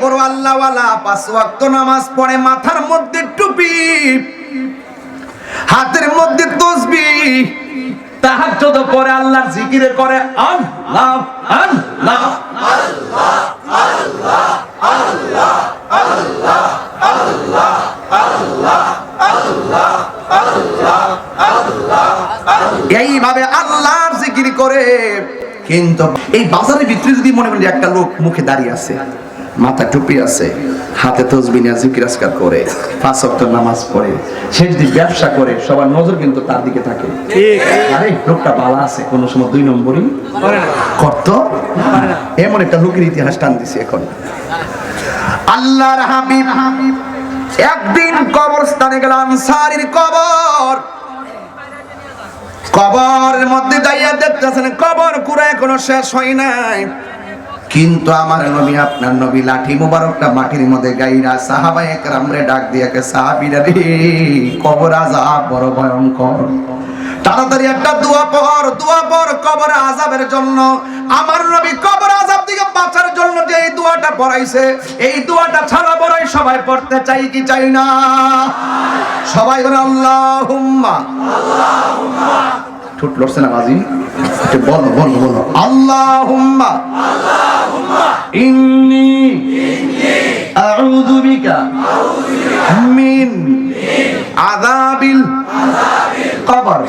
বড় আল্লাহওয়ালা, পাঁচ ওয়াক্ত নামাজ পড়ে মাথার মধ্যে টুপি, হাতের মধ্যে তসবি জিকিরে করে আল্লাহ আল্লাহ জিকির করে, কিন্তু এই বাজারের ভিতরে যদি মনে করেন একটা লোক মুখে দাঁড়িয়ে আছে মাথা টুপি আছে হাতে তসবি নিয়ে জিকির আসকার করে পাঁচ ওয়াক্ত নামাজ পড়ে সে যদি ব্যবসা করে সবার নজর কিন্তু তার দিকে থাকে। ঠিক। আরে লোকটা বালা আছে কোন সময় দুই নম্বরই করত? এমন একটা লোকের ইতিহাস টান দিছি এখন। আল্লাহর হাবিব একদিন কবরস্থানে গেল আনসারির কবর। কবরের মধ্যে দাইয়া দেখতেছেন কবর কুড়া এখনও শেষ হয় নাই। কিন্তু আমার নবী, আপনার নবী লাঠি মুবারকটা মাটির মধ্যে গাইরা সাহাবা একরাম রে ডাক দিয়ে সাহাবীরা রে, কবর আযাব বড় ভয়ঙ্কর। তাড়াতাড়ি একটা দোয়া পড় দোয়া পড় কবর আযাবের জন্য। আমার নবী কবর আযাব থেকে বাঁচার জন্য যে এই দোয়াটা পড়াইছে, এই দোয়াটা ছাড়া বড়ই সবাই পড়তে চাই কি চাই না? সবাই বলে, আল্লাহুম্মা। ঠোঁট লড়ছে না একটু বলো বলো বলো। আল্লাহুম্মা। ইন্নি। আউযু মিন। আযাবিল। কবর।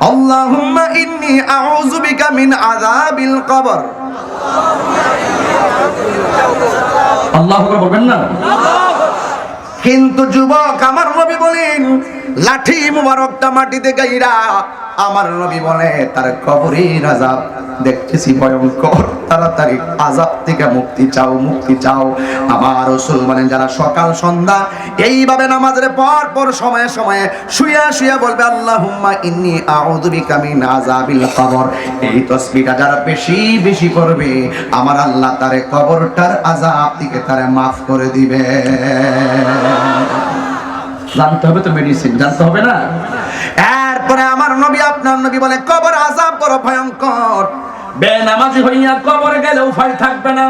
আল্লাহুম্মা ইন্নি আউযু বিকা মিন আযাবিল কবর। আল্লাহু কিন্তু যুবক আমার নবী বলেন লাঠি মুবারকটা মাটিতে গাইরা আমার নবী বলে, তার কবরের আজাব দেখতেছি ভয়ঙ্কর। তাড়াতাড়ি আজাব থেকে মুক্তি চাও মুক্তি চাও। আমার রসুল মানে যারা সকাল, সন্ধ্যা, এইভাবে নামাজের পর পর সময়ে সময়ে শুয়া শুয়া বলবে, আল্লাহুম্মা ইন্নি আউযু বিকা মিন আযাবিল কবর। এই তসবিহটা যারা বেশি বেশি করবে আমার আল্লাহ তারে কবরটার আযাব থেকে তারে মাফ করে দিবে। জানতে হবে তো মেডিসিন জানতে হবে না? এরপরে আমার নবী, আপনার নবী বলে, কবর আজাব বড় ভয়ঙ্কর। বেনামাজি হইয়া কবর গেলে উপায় থাকবে না।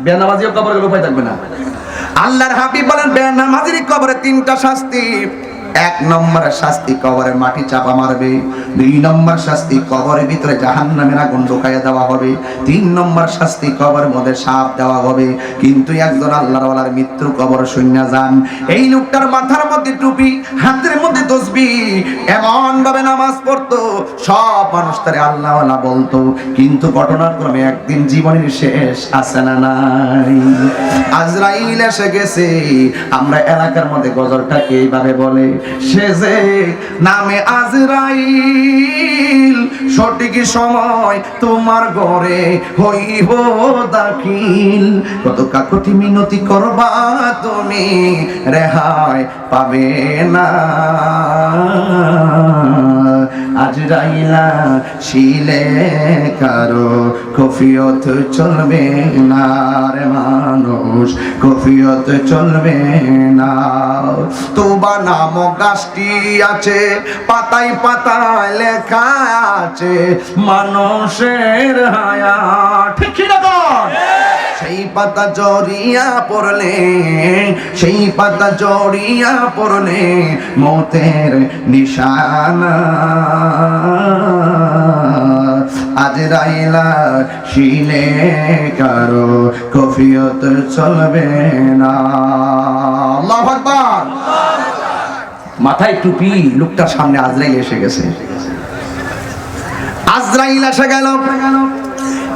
বেনামাজিও কবর গেলে উপায় থাকবে না। আল্লাহর হাবিব বলেন, বেনামাজির কবরে তিনটা শাস্তি। এক নম্বর শাস্তি কবরে মাটি চাপা মারবে, দুই নম্বর শাস্তি কবরের ভিতরে জাহান জাহান্নামের আগুন ঢোকাইয়া দেওয়া হবে, তিন নম্বর শাস্তি কবরের মধ্যে সাপ দেওয়া হবে। কিন্তু একজন আল্লাহর ওয়ালার মৃত্যু কবর শূন্য যান। এই লোকটার মাথার মধ্যে টুপি, হাতের মধ্যে তসবি এমন ভাবে নামাজ পড়তো, সব মানুষ তারে আল্লাহওয়ালা বলতো। কিন্তু ঘটনার ক্রমে একদিন জীবনের শেষ আছে না নাই। আজরাইল এসে গেছে। আমরা এলাকার মধ্যে গজলটাকে এইভাবে বলে সে যে নামে আজরাইল। সঠিক সময় তোমার ঘরে হইব দাখিল। কত কাকতি মিনতি করবা তুমি, রেহাই পাবে না। আজ রাইলা শিলে কারও কফিয়ত চলবে না রে মানুষ কফিয়ত চলবে না তোবা নামক গাছটি আছে, পাতায় পাতায় লেখা আছে, মানুষের হায়া ঠিক না? সেই পাতা জড়িয়া পড়লে, সেই পাতা জড়িয়া পড়লে মতের নিশানা। আজ রাইলা শিলে কারও কফিয়ত চলবে না। মাথায় টুপি, লোকটার সামনে আজরাইল এসে গেছে। আজরাইল এসে গেল।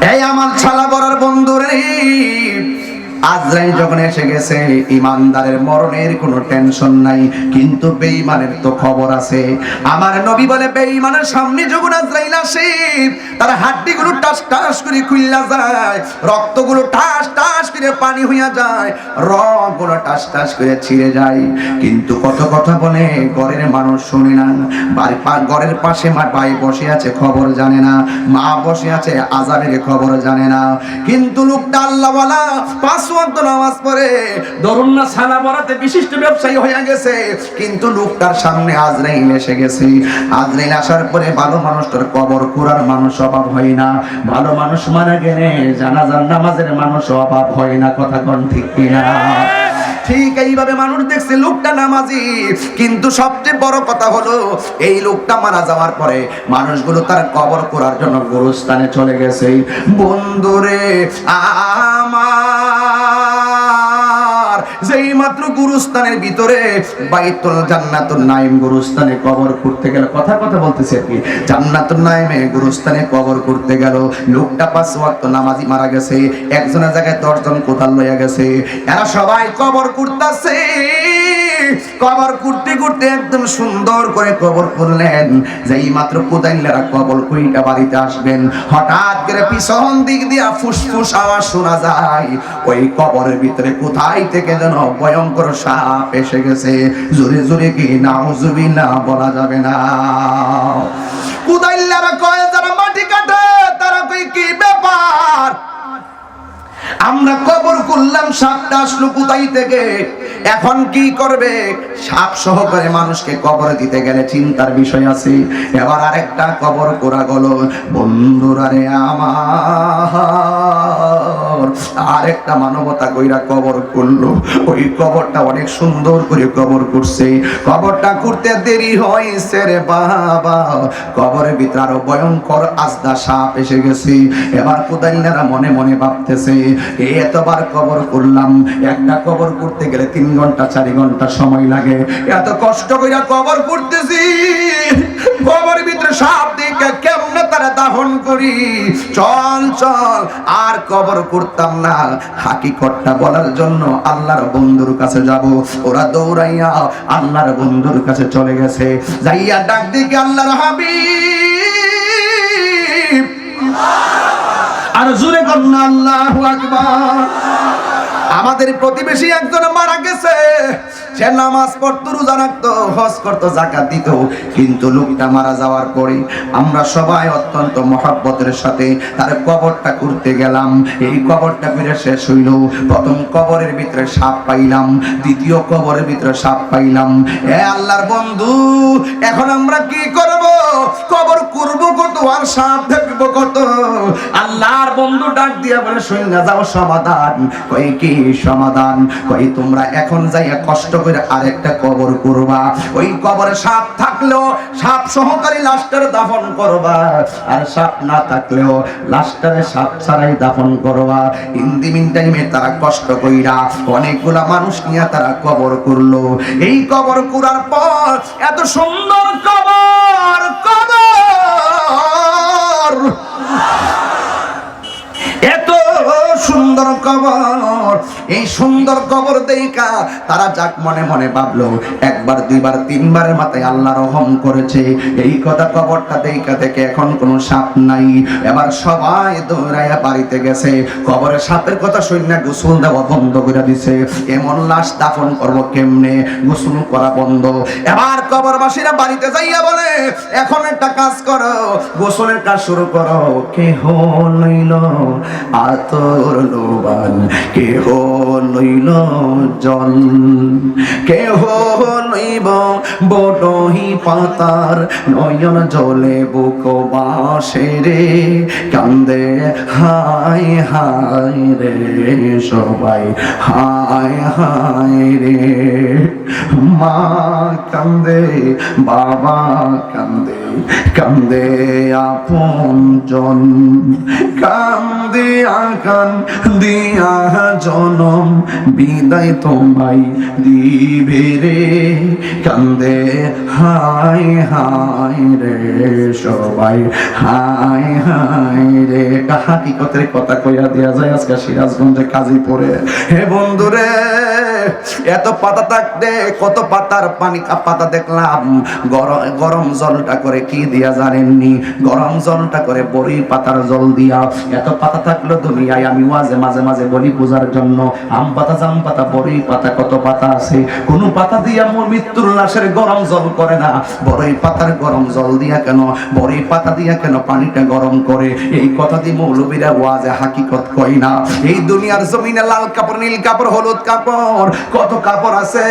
এই আমার ছালা বড়ার বন্ধু রে আজরাইল যখন এসে গেছে, ইমানদারের মরণের কোনো টেনশন নাই, কিন্তু বেঈমানের তো খবর আছে। আমার নবী বলে, বেঈমানের সামনে যখন আজরাইল আসে, তার হাড্ডিগুলো টাস টাস করে খুইলা যায়, রক্তগুলো টাস টাস করে পানি হইয়া যায়, রগগুলো টাস টাস করে ছিঁড়ে যায়। কিন্তু কত কথা বলে, ঘরের মানুষ শুনে না। বাড়ি ঘরের পাশে মা ভাই বসে আছে, খবর জানে না। মা বসে আছে, আজানের খবর জানে না। কিন্তু লোকটা আল্লাহ পাঁচ ওয়াক্ত নামাজ ভালো মানুষ মারা গেলে নামাজের মানুষ অভাব হয় না, কথা ঠিক কিনা? ঠিক এইভাবে মানুষ দেখছে লোকটা নামাজি। কিন্তু সবচেয়ে বড় কথা হলো, এই লোকটা মারা যাওয়ার পরে মানুষগুলো তার কবর করার জন্য গোরস্থানে চলে গেছে। বন্ধুরে, আমার যেই গুরুস্থানের ভিতরে বাইতুল জান্নাতুল নাইম গুরুস্থানে কবর করতে গেল। কথা কথা বলতেছে আর কি। জান্নাতুল নাইমে গুরুস্থানে কবর করতে গেল। লোকটা পাঁচ ওয়াক্ত নামাজি মারা গেছে। একজনের জায়গায় দশজন কোথাল লইয়া গেছে। এরা সবাই কবর করতেছে। কবর করতে করতে একদম সুন্দর করে কবর করলেন। যেই মাত্র কোদাইলেরা কবর কইটা বাড়িতে আসবেন, হঠাৎ করে পিছন দিক দিয়া ফুসফুস আওয়াজ শোনা যায়। ওই কবরের ভিতরে কোথায় থেকে যেন ভয়ঙ্কর সাপ এসে গেছে। জোরে জোরে কি নাউজুবি না বলা যাবে না। কুদাইল্লারা কয়, যারা মাটি কাটে, তারা কই কি ব্যাপার? আমরা কবর করলাম, সাপটা আসলো কোথায় থেকে? এখন কি করবে? সাপ সহকারে মানুষকে কবর দিতে গেলে চিন্তার বিষয় আছে। এবার আরেকটা কবর করা গেল। বন্ধুরা রে আমার, আরেকটা মানবতা কইরা কবর করল। ওই কবরটা অনেক সুন্দর করে কবর করছে। কবরটা করতে দেরি হয়েছে রে বাবা। কবরের ভিতরে আরও ভয়ঙ্কর আজদা সাপ এসে গেছে। এবার কোদাইনারা মনে মনে ভাবতেছে এতবার কবর করলাম। একটা কবর করতে গেলে তিন ঘণ্টা, চারি ঘণ্টা সময় লাগে। এত কষ্ট করে কবর করতেছি। কবর ভিতরে সাপ দিকে কেমনে তারা দাহন করি। চল চল, আর কবর করতাম না। হাকিকতটা বলার জন্য আল্লাহর বন্ধুর কাছে যাব। ওরা দৌড়াইয়া আল্লাহর বন্ধুর কাছে চলে গেছে। যাইয়া ডাক দিকে আল্লাহর হাবিব। আর জুড়ে কন্যা আল্লাহ আকবার। আমাদের প্রতিবেশী একজন মারা গেছে। সে নামাজ পড়তো, রোজা রাখতো, হজ করতো জাকাত দিত, কিন্তু লোকটা মারা যাওয়ার পরে আমরা সবাই অত্যন্ত মহাব্বতের সাথে তার কবরটা করতে গেলাম। এই কবরটা ফিরে শেষ হইল। প্রথম কবরের ভিতরে সাপ পাইলাম, দ্বিতীয় কবরের ভিতরে সাপ পাইলাম। এ আল্লাহর বন্ধু, এখন আমরা কি করব? কবর করব কত আর সাপ দেখব কত আল্লাহর বন্ধু ডাক দিয়া বলে, সৈন্য, যাও, সমাধান। কই কি সমাধান? কই তোমরা এখন যাইয়া কষ্ট করে আরেকটা কবর করবা। ওই কবরে সাপ থাকলেও, সাপ সহকারী লাশটারে দাফন করবা। আর সাপ না থাকলেও, লাশটারে সাপ ছাড়াই দাফন করবা। ইন্দি মিন টাইমে তারা কষ্ট কইরা অনেকগুলা মানুষ নিয়ে তারা কবর করল। এই কবর করার পর এত সুন্দর কবর! কবর এত সুন্দর কবর। এই সুন্দর কবর দেখা তারা যাক মনে মনে ভাবলো, একবার, দুইবার, তিনবারের মাথায় আল্লাহ রহম করেছে। এই কথা কবরটা দেখা থেকে এখন কোনো সাপ নাই। এবার সবাই দৌড়াইয়া বাড়িতে গেছে। কবরে সাপের কথা শুনে গোসল দেওয়া বন্ধ করে দিছে। এমন লাশ দাফন করব কেমনে? গোসল করা বন্ধ। এবার কবরবাসীরা বাড়িতে যাইয়া বলে, এখন একটা কাজ করো, গোসলের কাজ শুরু করো। কেহ লইল আতর লোবান, কেহ লইল জল, কেহ লইব বড়হি পাতার, নয়ন জলে বুক বাসে রে, কান্দে হাই হাই রে সবাই হাই হাই রে। মা কান্দে, বাবা কান্দে কান্দে আপন জন কান্দে আকান দিয়া জনম বিদায় তোমায় দিবে রে। কান্দে হাই হাই রে সবাই হাই হাই রে। হাকিকতের কথা কইয়া দেয়া যায় আজকে সিরাজগঞ্জে কাজী পড়ে। হে বন্ধুরে এত পাতা থাকতে, কত পাতার পানি পাতা দেখলাম। গরম গরম জলটা করে কি দিয়া জানেননি? গরম জলটা করে বড়ি পাতার জল দিয়া। এত পাতা থাকল দুনিয়ায় আমি ওয়াজে মাঝে মাঝে বলি পূজার জন্য, আম পাতা, জাম পাতা, বড়ই পাতা, কত পাতা আছে? কোন পাতা দিয়া মোর মৃত্যুর লাশের গরম জল করে না। বড়ই পাতার গরম জল দিয়া কেন? বড়ই পাতা দিয়া কেন পানিটা গরম করে? এই কথা দিয়ে মৌলবীরা ওয়াজে হাকিকত কই না। এই দুনিয়ার জমিনে লাল কাপড়, নীল কাপড়, হলুদ কাপড়, কত কাপড় আছে?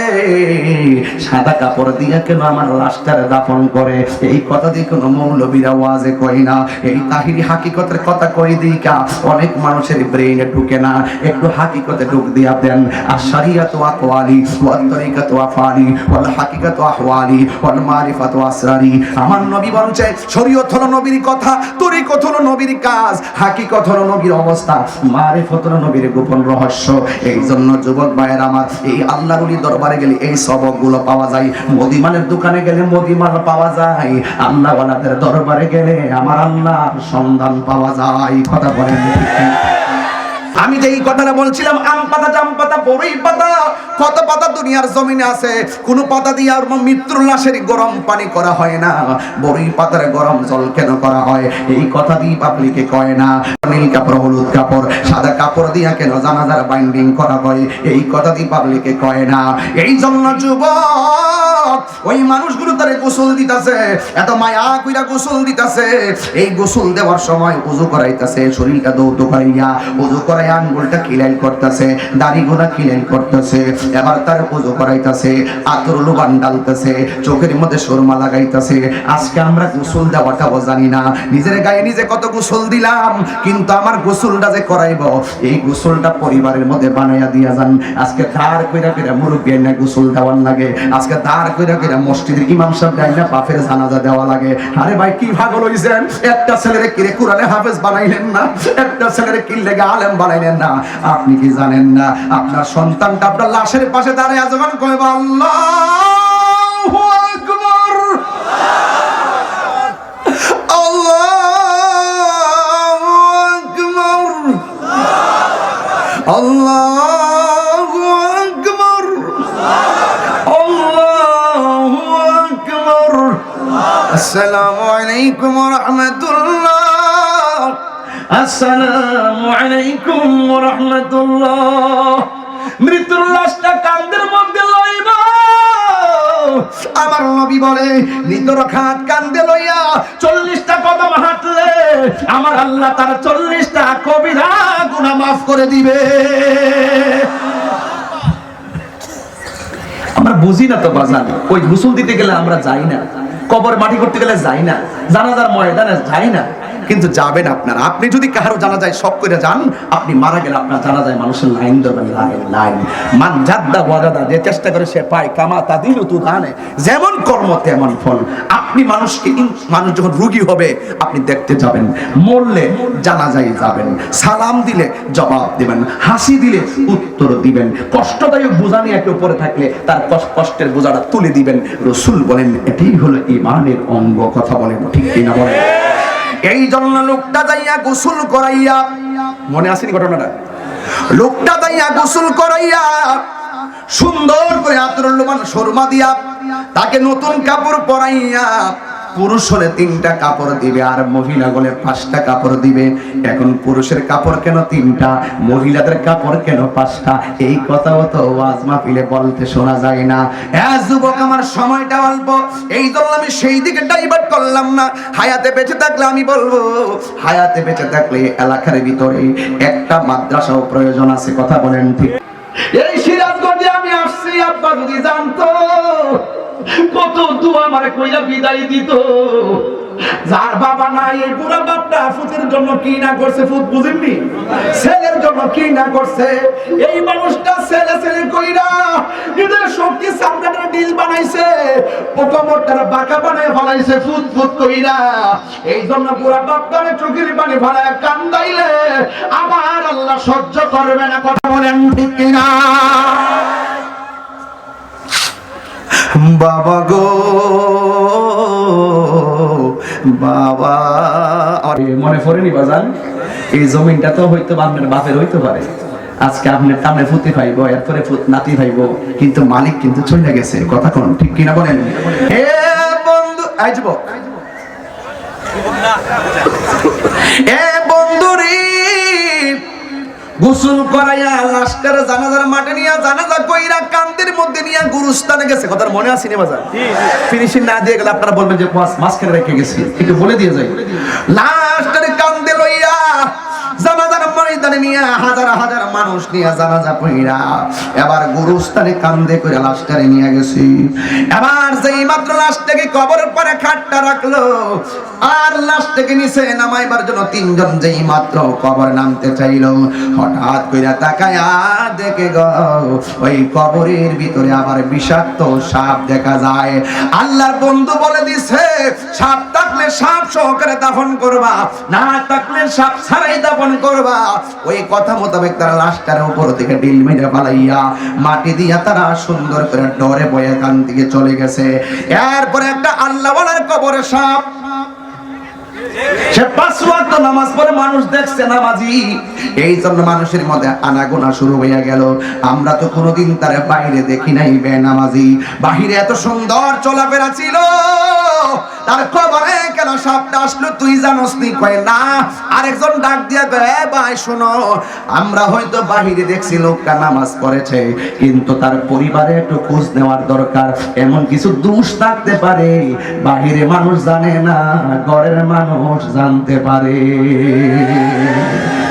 সাদা কাপড় দিয়া কেন আমার লাশটারে দাফন করে? এই কথা দিয়ে কোনো মৌলবীরা ওয়াজে কই না। এই তাহিরি হাকিকতের কথা কই দিই কা? অনেক মানুষের ব্রেইনে ঢুকে না, একটু হাকিকতে ঢুক দিয়া দেন। আর শরিয়াত আকওয়ালি ওয়াল তরিকাত আফালি ওয়াল হাকিকাত আহওয়ালি, ওয়াল মারিফাত আসরারি। আমার নবী বলছে শরীয়ত হলো নবীর কথা, তরিকত হলো নবীর কাজ, হাকিকত হলো নবীর অবস্থা, মারিফত হলো নবীর গোপন রহস্য। এই জন্য যুবক ভাইয়ের আমার, এই আল্লাহর দরবারে গেলে এই সবকগুলো পাওয়া যায়। মদিমানের দোকানে গেলে মদিমাল পাওয়া যায়। আল্লাহওয়ালাদের দরবারে গেলে আমার আল্লাহর সন্ধান পাওয়া যায়। কথা বলেন? আমি যে এই কথাটা বলছিলাম, আম পাতা, জাম পাতা বড়ই পাতা, কত পাতা দুনিয়ার জমিনে আছে, কোন পাতা দিয়ে আর মৃত্যুর লাশের গরম পানি করা হয় না বড়ই পাতার গরম জল কেন করা হয়? এই কথা দিয়ে পাবলিকে কয় না। নীল কাপড়, হলুদ কাপড়, সাদা কাপড় দিয়া কেন জানাজার বাইন্ডিং করা হয়? এই কথা দিয়ে পাবলিকে কয় না? এই জন্য যুবক, ওই মানুষগুলো তারে গোসল দিতাছে, এত মায়া কইরা গোসল দিতাছে। এই গোসল দেওয়ার সময় উজু করাইতাছে, শরীরটা দৌত করাইয়া উজু করাই আঙ্গুলটা কিলাইল করতেছে, দাড়ি গোলা কিলাইল করতেছে, এবার তার উজু করাইতাছে, আতর লুবান ডালতেছে, চোখের মধ্যে সুরমা লাগাইতাছে। আজকে আমরা গোসল দেওয়াটাও জানি না। নিজের গায়ে নিজে কত গোসল দিলাম, কিন্তু আমার গোসলটা যে করাইব, এই গোসলটা পরিবারের মধ্যে বানাইয়া দিয়া যান। আজকে দাঁড় কইরা কইরা মুরব্বী না গোসল দেওয়ার লাগে। আজকে দাঁড় কইরা কইরা মসজিদের ইমাম সাহেব দেয় না বাপের জানাজা দেওয়া লাগে। আরে ভাই, কি ভাগল হইছেন? একটা ছেলেরে কিরে কোরআনে হাফেজ বানাইলেন না? একটা ছেলেরে কি লেগে আলেম বানাইলেন না? আপনি কি জানেন না? আপনার সন্তানটা আপনার লাশের পাশে দাঁড়িয়ে যখন কইব, আল্লাহু আল্লাহু আকবার আল্লাহু আকবার আসসালামু আলাইকুম রাহমাতুল্লাহ আসসালামু আলাইকুম রাহমাতুল্লাহ মৃত্যুর লাশটা কান্দের মধ্যে আমার নবী বলে মৃত্যুর খাত কান্দে লইয়া চল্লিশটা কদম হাঁটলে আমার আল্লাহ তার চল্লিশটা কবিরা গুনাহ মাফ করে দিবে। আমরা বুঝি না তো বাজান ওই গোসল দিতে গেলে আমরা যাই না। কবর মাটি করতে গেলে যাই না। জানাজার ময়দানে যাই না। কিন্তু যাবেন আপনারা। আপনি যদি কারও জানা যায় সব করে যান, আপনি মারা গেলে আপনার জানা যায় মানুষের লাইন ধরবেন, লাইন লাইন। মান জাদ্দা ওয়াজাদা যে চেষ্টা করে সে পায়। কামা তাদিন তু দানে যেমন কর্ম তেমন ফল। আপনি মানুষকে মানুষ যখন রুগী হবে, আপনি দেখতে যাবেন। মরলে জানা যায় যাবেন। সালাম দিলে জবাব দিবেন। হাসি দিলে উত্তর দিবেন। কষ্টদায়ক বোঝা নিয়ে কেউ পড়ে থাকলে তার কষ্ট- কষ্টের বোঝাটা তুলে দিবেন। রসুল বলেন, এটাই হলো ইমানের অঙ্গ। কথা বলেন, ঠিক কিনা বলেন? এই জন্য লোকটা যাইয়া গোসল করাইয়া, মনে আসেনি ঘটনাটা? লোকটা যাইয়া গোসল করাইয়া সুন্দর করে আতর লোমান শর্মা দিয়া, তাকে নতুন কাপড় পরাইয়া পুরুষ হলে তিনটা কাপড় দিবে আর মহিলা হলে পাঁচটা কাপড় দিবে। এখন পুরুষের কাপড় কেন তিনটা? মহিলাদের কাপড় কেন পাঁচটা? এই কথাও তো ওয়াজ মাহফিলে বলতে শোনা যায় না। যুবক, আমার সময়টা অল্প। এই জন্য আমি সেই দিকে ডাইভার্ট করলাম না। হায়াতে বেঁচে থাকলে আমি বলব, হায়াতে বেঁচে থাকলে এলাকার ভিতরে একটা মাদ্রাসাও প্রয়োজন আছে, কথা বলেন ঠিক। এই সিরাজগঞ্জে আমি আসছি, আব্বা যদি জানতো। কত দু আমার কইয়া বিদায় দিত। যার বাবা নাই, এই বুড়া বাপটা ফুতের জন্য কি না করছে ফুত বুঝেননি? ছেলের জন্য কি না করছে? এই মানুষটা ছেলে ছেলে কইরা নিজের শক্তি সামনে ডিল বানাইছে, পোকামোরটার বাঁকা বানায় ফলাইছে ফুত ফুত কইরা। এই জন্য বুড়া বাপটারে চোখের পানি ফলায় কান্দাইলে আমার আল্লাহ সহ্য করবে না কথা বলেন ঠিক কিনা। বাবা গো, বাবা। মনে পড়েনি বাজান এই জমিনটা তো হয়তো আপনার বাপের হইতে পারে। আজকে আপনার টামে ফুতি পাইব এরপরে নাতি পাইব কিন্তু মালিক কিন্তু চলে গেছে, কথা কোন, ঠিক কিনা বলেন? হে বন্ধু আই যুবক। এ বন্ধু রে গোসল করাইয়া লাশটার জানাজার মাঠে নিয়ে জানাজা কইরা কান্দির মধ্যে নিয়ে গুরুস্থানে গেছে। কথার মনে আছে সিনেমা বাজার? ফিনিশিং না দিয়ে গেলে আপনারা বলবেন যে মাঝখানে রেখে গেছি। একটু বলে দিয়ে যাই। লাশটার কান্দে লইয়া জানাজার ময়দানে নিয়ে হাজার হাজার মানুষ নিয়ে জানাজা পইরা এবার গুরুস্থানে কান্দে করে নিয়ে গেছি। এবার মাত্র কবরের পরে খাটটা রাখল, আর নিচে নামাইবার জন্য তিনজন যেই মাত্র কবর নামতে চাইলো, হঠাৎ কইরা দেখে গো, ওই কবরের ভিতরে আবার বিষাক্ত সাপ দেখা যায়। আল্লাহর বন্ধু বলে দিছে, সাপ থাকলে সাপ সহকারে দাফন করবা, না থাকলে সাপ ছাড়াই দাফন করবা। ওই কথা মোতাবেক তারা লাশটার উপর থেকে ডিল মেরে পালাইয়া মাটি দিয়া তারা সুন্দর করে ডরে বয়ে কান থেকে চলে গেছে। এরপরে একটা আল্লাহ বলার কবরে সাপ। মানুষ দেখছে নামাজি। এই জন্য মানুষের মধ্যে আনাগোনা শুরু আমরা তো কোনোদিন তার বাইরে দেখি নাই বে নামাজি। বাহিরে এত সুন্দর চলাফেরা ছিল। তার খবরে কেন সাপটা আসলো? তুই জানোস নি? কয়, না। আরেকজন ডাক দিয়া "এ ভাই, শোনো, আমরা হয়তো বাহিরে দেখছি লোকটা নামাজ পড়েছে, কিন্তু তার পরিবারে একটু খোঁজ নেওয়ার দরকার। এমন কিছু দোষ থাকতে পারে, বাহিরে মানুষ জানে না, ঘরের মানুষ জানতে পারে।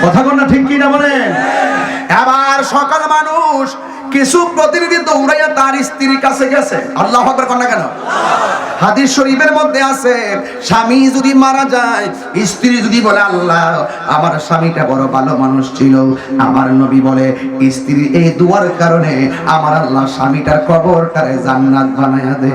কথা না, ঠিক কি না বলেন? এবার সকাল মানুষ কিছু প্রতিনিধি দৌড়াইয়া তার স্ত্রীর কাছে গেছে। আল্লাহ আকবার না কেন? হাদিস শরীফের মধ্যে আছে, স্বামী যদি মারা যায়, স্ত্রী যদি বলে, আল্লাহ, আমার স্বামীটা বড় ভালো মানুষ ছিল। আমার নবী বলে, স্ত্রী, এই দুয়ার কারণে আমার আল্লাহ স্বামীটার কবরটারে জান্নাত বানায়া দে।